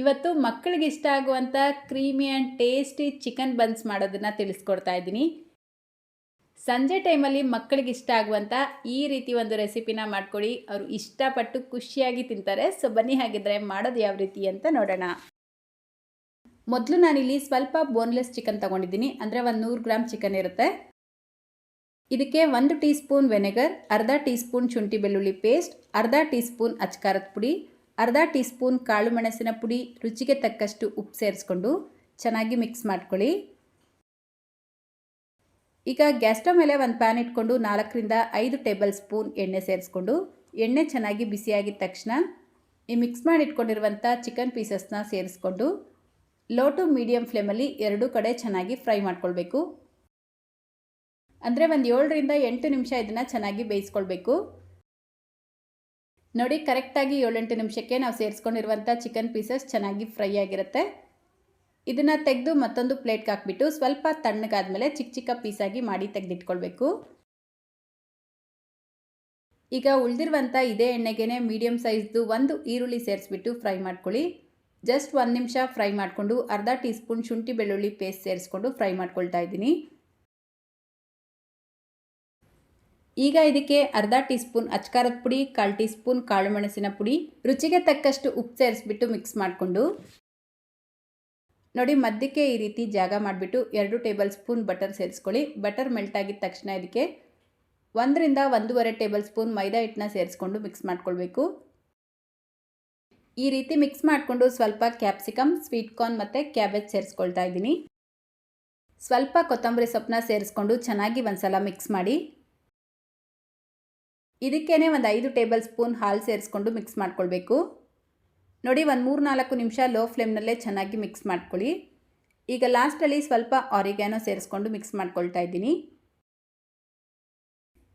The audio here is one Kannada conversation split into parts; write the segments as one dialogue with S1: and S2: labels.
S1: ಇವತ್ತು ಮಕ್ಕಳಿಗೆ ಇಷ್ಟ ಆಗುವಂಥ creamy and tasty chicken buns ಮಾಡೋದನ್ನು ತಿಳಿಸ್ಕೊಡ್ತಾ ಇದ್ದೀನಿ. ಸಂಜೆ ಟೈಮಲ್ಲಿ ಮಕ್ಕಳಿಗೆ ಇಷ್ಟ ಆಗುವಂಥ ಈ ರೀತಿ ಒಂದು ರೆಸಿಪಿನ ಮಾಡಿಕೊಡಿ. ಅವರು ಇಷ್ಟಪಟ್ಟು ಖುಷಿಯಾಗಿ ತಿಂತಾರೆ. ಸೊ ಬನ್ನಿ ಹಾಗಿದ್ರೆ ಮಾಡೋದು ಯಾವ ರೀತಿ ಅಂತ ನೋಡೋಣ. ಮೊದಲು ನಾನಿಲ್ಲಿ ಸ್ವಲ್ಪ ಬೋನ್ಲೆಸ್ ಚಿಕನ್ ತೊಗೊಂಡಿದ್ದೀನಿ. ಅಂದರೆ ಒಂದು ನೂರು ಗ್ರಾಮ್ ಚಿಕನ್ ಇರುತ್ತೆ. ಇದಕ್ಕೆ ಒಂದು ಟೀ ಸ್ಪೂನ್ ವೆನೆಗರ್ ಅರ್ಧ ಟೀ ಸ್ಪೂನ್ ಶುಂಠಿ ಬೆಳ್ಳುಳ್ಳಿ ಪೇಸ್ಟ್ ಅರ್ಧ ಟೀ ಸ್ಪೂನ್ ಅಚ್ಕಾರದ ಪುಡಿ ಅರ್ಧ ಟೀ ಸ್ಪೂನ್ ಕಾಳು ಮೆಣಸಿನ ಪುಡಿ ರುಚಿಗೆ ತಕ್ಕಷ್ಟು ಉಪ್ಪು ಸೇರಿಸ್ಕೊಂಡು ಚೆನ್ನಾಗಿ ಮಿಕ್ಸ್ ಮಾಡ್ಕೊಳ್ಳಿ. ಈಗ ಗ್ಯಾಸ್ ಸ್ಟವ್ ಮೇಲೆ ಒಂದು ಪ್ಯಾನ್ ಇಟ್ಕೊಂಡು ನಾಲ್ಕರಿಂದ ಐದು ಟೇಬಲ್ ಸ್ಪೂನ್ ಎಣ್ಣೆ ಸೇರಿಸ್ಕೊಂಡು ಎಣ್ಣೆ ಚೆನ್ನಾಗಿ ಬಿಸಿಯಾಗಿದ ತಕ್ಷಣ ಈ ಮಿಕ್ಸ್ ಮಾಡಿ ಇಟ್ಕೊಂಡಿರುವಂಥ ಚಿಕನ್ ಪೀಸಸ್ನ ಸೇರಿಸ್ಕೊಂಡು ಲೋ ಟು ಮೀಡಿಯಮ್ ಫ್ಲೇಮಲ್ಲಿ ಎರಡೂ ಕಡೆ ಚೆನ್ನಾಗಿ ಫ್ರೈ ಮಾಡ್ಕೊಳ್ಬೇಕು. ಅಂದರೆ ಒಂದು ಏಳರಿಂದ ಎಂಟು ನಿಮಿಷ ಇದನ್ನು ಚೆನ್ನಾಗಿ ಬೇಯಿಸ್ಕೊಳ್ಬೇಕು. ನೋಡಿ, ಕರೆಕ್ಟಾಗಿ ಏಳೆಂಟು ನಿಮಿಷಕ್ಕೆ ನಾವು ಸೇರಿಸ್ಕೊಂಡಿರುವಂಥ ಚಿಕನ್ ಪೀಸಸ್ ಚೆನ್ನಾಗಿ ಫ್ರೈ ಆಗಿರುತ್ತೆ. ಇದನ್ನು ತೆಗೆದು ಮತ್ತೊಂದು ಪ್ಲೇಟ್ಗೆ ಹಾಕ್ಬಿಟ್ಟು ಸ್ವಲ್ಪ ತಣ್ಣಗಾದ್ಮೇಲೆ ಚಿಕ್ಕ ಚಿಕ್ಕ ಪೀಸಾಗಿ ಮಾಡಿ ತೆಗೆದಿಟ್ಕೊಳ್ಬೇಕು. ಈಗ ಉಳಿದಿರುವಂಥ ಇದೇ ಎಣ್ಣೆಗೆ ಮೀಡಿಯಮ್ ಸೈಜ್ದು ಒಂದು ಈರುಳ್ಳಿ ಸೇರಿಸ್ಬಿಟ್ಟು ಫ್ರೈ ಮಾಡ್ಕೊಳ್ಳಿ. ಜಸ್ಟ್ ಒಂದು ನಿಮಿಷ ಫ್ರೈ ಮಾಡಿಕೊಂಡು ಅರ್ಧ ಟೀ ಸ್ಪೂನ್ ಶುಂಠಿ ಬೆಳ್ಳುಳ್ಳಿ ಪೇಸ್ಟ್ ಸೇರಿಸ್ಕೊಂಡು ಫ್ರೈ ಮಾಡ್ಕೊಳ್ತಾ ಇದ್ದೀನಿ. ಈಗ ಇದಕ್ಕೆ ಅರ್ಧ ಟೀ ಸ್ಪೂನ್ ಅಚ್ಕಾರದ ಪುಡಿ, ಕಾಲು ಟೀ ಸ್ಪೂನ್ ಕಾಳು ಮೆಣಸಿನ ಪುಡಿ, ರುಚಿಗೆ ತಕ್ಕಷ್ಟು ಉಪ್ಪು ಸೇರಿಸ್ಬಿಟ್ಟು ಮಿಕ್ಸ್ ಮಾಡಿಕೊಂಡು ನೋಡಿ ಮಧ್ಯಕ್ಕೆ ಈ ರೀತಿ ಜಾಗ ಮಾಡಿಬಿಟ್ಟು ಎರಡು ಟೇಬಲ್ ಸ್ಪೂನ್ ಬಟರ್ ಸೇರಿಸ್ಕೊಳ್ಳಿ. ಬಟರ್ ಮೆಲ್ಟ್ ಆಗಿದ ತಕ್ಷಣ ಇದಕ್ಕೆ ಒಂದರಿಂದ ಒಂದೂವರೆ ಟೇಬಲ್ ಸ್ಪೂನ್ ಮೈದಾ ಹಿಟ್ಟನ್ನ ಸೇರಿಸ್ಕೊಂಡು ಮಿಕ್ಸ್ ಮಾಡ್ಕೊಳ್ಬೇಕು. ಈ ರೀತಿ ಮಿಕ್ಸ್ ಮಾಡಿಕೊಂಡು ಸ್ವಲ್ಪ ಕ್ಯಾಪ್ಸಿಕಮ್ ಸ್ವೀಟ್ ಕಾರ್ನ್ ಮತ್ತು ಕ್ಯಾಬೇಜ್ ಸೇರಿಸ್ಕೊಳ್ತಾ ಇದ್ದೀನಿ. ಸ್ವಲ್ಪ ಕೊತ್ತಂಬರಿ ಸೊಪ್ಪನ್ನ ಸೇರಿಸ್ಕೊಂಡು ಚೆನ್ನಾಗಿ ಒಂದ್ಸಲ ಮಿಕ್ಸ್ ಮಾಡಿ. ಇದಕ್ಕೇ ಒಂದು ಐದು ಟೇಬಲ್ ಸ್ಪೂನ್ ಹಾಲು ಸೇರಿಸ್ಕೊಂಡು ಮಿಕ್ಸ್ ಮಾಡ್ಕೊಳ್ಬೇಕು. ನೋಡಿ, ಒಂದು ಮೂರು ನಾಲ್ಕು ನಿಮಿಷ ಲೋ ಫ್ಲೇಮ್ನಲ್ಲೇ ಚೆನ್ನಾಗಿ ಮಿಕ್ಸ್ ಮಾಡ್ಕೊಳ್ಳಿ. ಈಗ ಲಾಸ್ಟಲ್ಲಿ ಸ್ವಲ್ಪ ಆರಿಗ್ಯಾನೋ ಸೇರಿಸ್ಕೊಂಡು ಮಿಕ್ಸ್ ಮಾಡ್ಕೊಳ್ತಾ ಇದ್ದೀನಿ.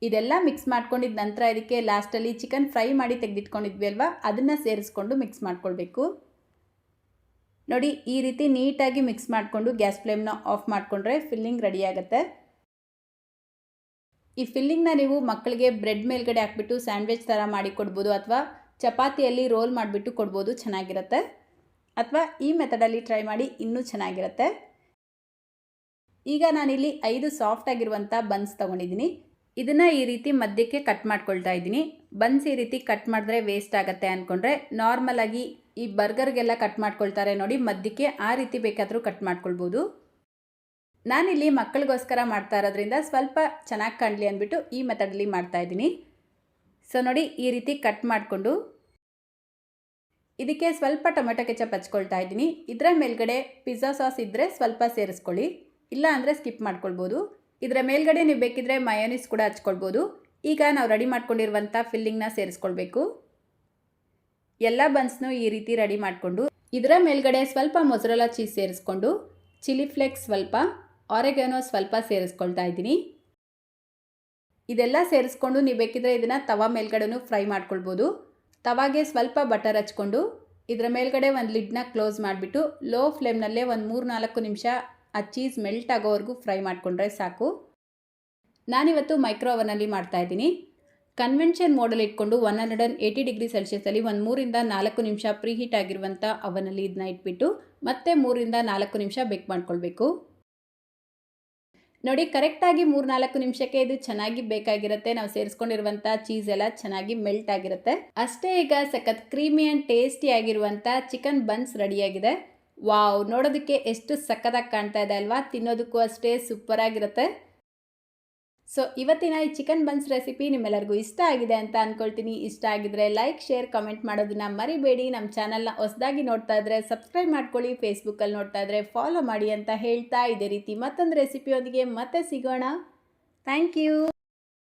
S1: ಇದೆಲ್ಲ ಮಿಕ್ಸ್ ಮಾಡ್ಕೊಂಡಿದ್ದ ನಂತರ ಇದಕ್ಕೆ ಲಾಸ್ಟಲ್ಲಿ ಚಿಕನ್ ಫ್ರೈ ಮಾಡಿ ತೆಗೆದಿಟ್ಕೊಂಡಿದ್ವಿ ಅಲ್ವಾ? ಅದನ್ನು ಸೇರಿಸ್ಕೊಂಡು ಮಿಕ್ಸ್ ಮಾಡ್ಕೊಳ್ಬೇಕು. ನೋಡಿ, ಈ ರೀತಿ ನೀಟಾಗಿ ಮಿಕ್ಸ್ ಮಾಡಿಕೊಂಡು ಗ್ಯಾಸ್ ಫ್ಲೇಮ್ನ ಆಫ್ ಮಾಡಿಕೊಂಡ್ರೆ ಫಿಲ್ಲಿಂಗ್ ರೆಡಿ ಆಗುತ್ತೆ. ಈ ಫಿಲ್ಲಿಂಗ್ನ ನೀವು ಮಕ್ಕಳಿಗೆ ಬ್ರೆಡ್ ಮೇಲ್ಗಡೆ ಹಾಕ್ಬಿಟ್ಟು ಸ್ಯಾಂಡ್ವಿಚ್ ಥರ ಮಾಡಿ ಕೊಡ್ಬೋದು ಅಥವಾ ಚಪಾತಿಯಲ್ಲಿ ರೋಲ್ ಮಾಡಿಬಿಟ್ಟು ಕೊಡ್ಬೋದು, ಚೆನ್ನಾಗಿರುತ್ತೆ. ಅಥವಾ ಈ ಮೆಥಡಲ್ಲಿ ಟ್ರೈ ಮಾಡಿ ಇನ್ನೂ ಚೆನ್ನಾಗಿರುತ್ತೆ. ಈಗ ನಾನಿಲ್ಲಿ ಐದು ಸಾಫ್ಟ್ ಆಗಿರುವಂಥ ಬನ್ಸ್ ತೊಗೊಂಡಿದ್ದೀನಿ. ಇದನ್ನು ಈ ರೀತಿ ಮಧ್ಯಕ್ಕೆ ಕಟ್ ಮಾಡ್ಕೊಳ್ತಾ ಇದ್ದೀನಿ. ಬನ್ಸ್ ಈ ರೀತಿ ಕಟ್ ಮಾಡಿದ್ರೆ ವೇಸ್ಟ್ ಆಗುತ್ತೆ ಅಂದ್ಕೊಂಡ್ರೆ ನಾರ್ಮಲಾಗಿ ಈ ಬರ್ಗರ್ಗೆಲ್ಲ ಕಟ್ ಮಾಡ್ಕೊಳ್ತಾರೆ ನೋಡಿ ಮಧ್ಯಕ್ಕೆ ಆ ರೀತಿ ಬೇಕಾದರೂ ಕಟ್ ಮಾಡ್ಕೊಳ್ಬೋದು. ನಾನಿಲ್ಲಿ ಮಕ್ಕಳಿಗೋಸ್ಕರ ಮಾಡ್ತಾ ಇರೋದ್ರಿಂದ ಸ್ವಲ್ಪ ಚೆನ್ನಾಗಿ ಕಾಣಲಿ ಅಂದ್ಬಿಟ್ಟು ಈ ಮೆಥಡಲ್ಲಿ ಮಾಡ್ತಾ ಇದ್ದೀನಿ. ಸೊ ನೋಡಿ ಈ ರೀತಿ ಕಟ್ ಮಾಡಿಕೊಂಡು ಇದಕ್ಕೆ ಸ್ವಲ್ಪ ಟೊಮೆಟೊ ಕೆಚಪ್ ಹಚ್ಕೊಳ್ತಾ ಇದ್ದೀನಿ. ಇದರ ಮೇಲ್ಗಡೆ ಪಿಜ್ಜಾ ಸಾಸ್ ಇದ್ದರೆ ಸ್ವಲ್ಪ ಸೇರಿಸ್ಕೊಳ್ಳಿ. ಇಲ್ಲ ಅಂದರೆ ಸ್ಕಿಪ್ ಮಾಡ್ಕೊಳ್ಬೋದು. ಇದರ ಮೇಲ್ಗಡೆ ನೀವು ಬೇಕಿದ್ರೆ ಮಯೋನೀಸ್ ಕೂಡ ಹಚ್ಕೊಳ್ಬೋದು. ಈಗ ನಾವು ರೆಡಿ ಮಾಡ್ಕೊಂಡಿರುವಂಥ ಫಿಲ್ಲಿಂಗ್ನ ಸೇರಿಸ್ಕೊಳ್ಬೇಕು. ಎಲ್ಲ ಬನ್ಸ್ನು ಈ ರೀತಿ ರೆಡಿ ಮಾಡಿಕೊಂಡು ಇದರ ಮೇಲ್ಗಡೆ ಸ್ವಲ್ಪ ಮೊಸರಲ್ಲ ಚೀಸ್ ಸೇರಿಸ್ಕೊಂಡು ಚಿಲ್ಲಿ ಫ್ಲೇಕ್ಸ್ ಸ್ವಲ್ಪ ಆರೆಗನೋ ಸ್ವಲ್ಪ ಸೇರಿಸ್ಕೊಳ್ತಾ ಇದ್ದೀನಿ. ಇದೆಲ್ಲ ಸೇರಿಸ್ಕೊಂಡು ನೀವು ಬೇಕಿದ್ರೆ ಇದನ್ನು ತವಾ ಮೇಲ್ಗಡೆನೂ ಫ್ರೈ ಮಾಡ್ಕೊಳ್ಬೋದು. ತವಾಗೆ ಸ್ವಲ್ಪ ಬಟರ್ ಹಚ್ಕೊಂಡು ಇದರ ಮೇಲ್ಗಡೆ ಒಂದು ಲಿಡ್ನ ಕ್ಲೋಸ್ ಮಾಡಿಬಿಟ್ಟು ಲೋ ಫ್ಲೇಮ್ನಲ್ಲೇ ಒಂದು ಮೂರು ನಾಲ್ಕು ನಿಮಿಷ ಆ ಚೀಸ್ ಮೆಲ್ಟ್ ಆಗೋವರೆಗೂ ಫ್ರೈ ಮಾಡಿಕೊಂಡ್ರೆ ಸಾಕು. ನಾನಿವತ್ತು ಮೈಕ್ರೋ ಓವನಲ್ಲಿ ಮಾಡ್ತಾಯಿದ್ದೀನಿ ಕನ್ವೆನ್ಷನ್ ಮೋಡಲ್ ಇಟ್ಕೊಂಡು one hundred and eighty degree ಸೆಲ್ಸಿಯಸಲ್ಲಿ ಒಂದು ಮೂರಿಂದ ನಾಲ್ಕು ನಿಮಿಷ ಪ್ರೀ ಹೀಟ್ ಆಗಿರುವಂಥ ಅವನಲ್ಲಿ ಇದನ್ನ ಇಟ್ಬಿಟ್ಟು ಮತ್ತೆ ಮೂರಿಂದ ನಾಲ್ಕು ನಿಮಿಷ ಬೇಕ್ ಮಾಡ್ಕೊಳ್ಬೇಕು. ನೋಡಿ, ಕರೆಕ್ಟಾಗಿ ಮೂರು ನಾಲ್ಕು ನಿಮಿಷಕ್ಕೆ ಇದು ಚೆನ್ನಾಗಿ ಬೇಕಾಗಿರುತ್ತೆ. ನಾವು ಸೇರಿಸ್ಕೊಂಡಿರುವಂಥ ಚೀಸ್ ಎಲ್ಲ ಚೆನ್ನಾಗಿ ಮೆಲ್ಟ್ ಆಗಿರುತ್ತೆ. ಅಷ್ಟೇ ಈಗ ಸಖತ್ ಕ್ರೀಮಿ ಆ್ಯಂಡ್ ಟೇಸ್ಟಿ ಆಗಿರುವಂಥ ಚಿಕನ್ ಬನ್ಸ್ ರೆಡಿಯಾಗಿದೆ. ವಾವ್, ನೋಡೋದಕ್ಕೆ ಎಷ್ಟು ಸಖತ್ತಾಗಿ ಕಾಣ್ತಾ ಇದೆ ಅಲ್ವಾ? ತಿನ್ನೋದಕ್ಕೂ ಅಷ್ಟೇ ಸೂಪರ್ ಆಗಿರುತ್ತೆ. ಸೊ ಇವತ್ತಿನ ಈ ಚಿಕನ್ ಬನ್ಸ್ ರೆಸಿಪಿ ನಿಮ್ಮೆಲ್ಲರಿಗೂ ಇಷ್ಟ ಆಗಿದೆ ಅಂತ ಅಂದ್ಕೊಳ್ತೀನಿ ಇಷ್ಟ ಆಗಿದ್ರೆ ಲೈಕ್ ಶೇರ್ ಕಮೆಂಟ್ ಮಾಡೋದನ್ನ ಮರಿಬೇಡಿ. ನಮ್ಮ ಚಾನಲ್ನ ಹೊಸದಾಗಿ ನೋಡ್ತಾ ಇದ್ರೆ ಸಬ್ಸ್ಕ್ರೈಬ್ ಮಾಡ್ಕೊಳ್ಳಿ. ಫೇಸ್ಬುಕ್ಕಲ್ಲಿ ನೋಡ್ತಾ ಇದ್ರೆ ಫಾಲೋ ಮಾಡಿ ಅಂತ ಹೇಳ್ತಾ ಇದೇ ರೀತಿ ಮತ್ತೊಂದು ರೆಸಿಪಿಯೊಂದಿಗೆ ಮತ್ತೆ ಸಿಗೋಣ. Thank you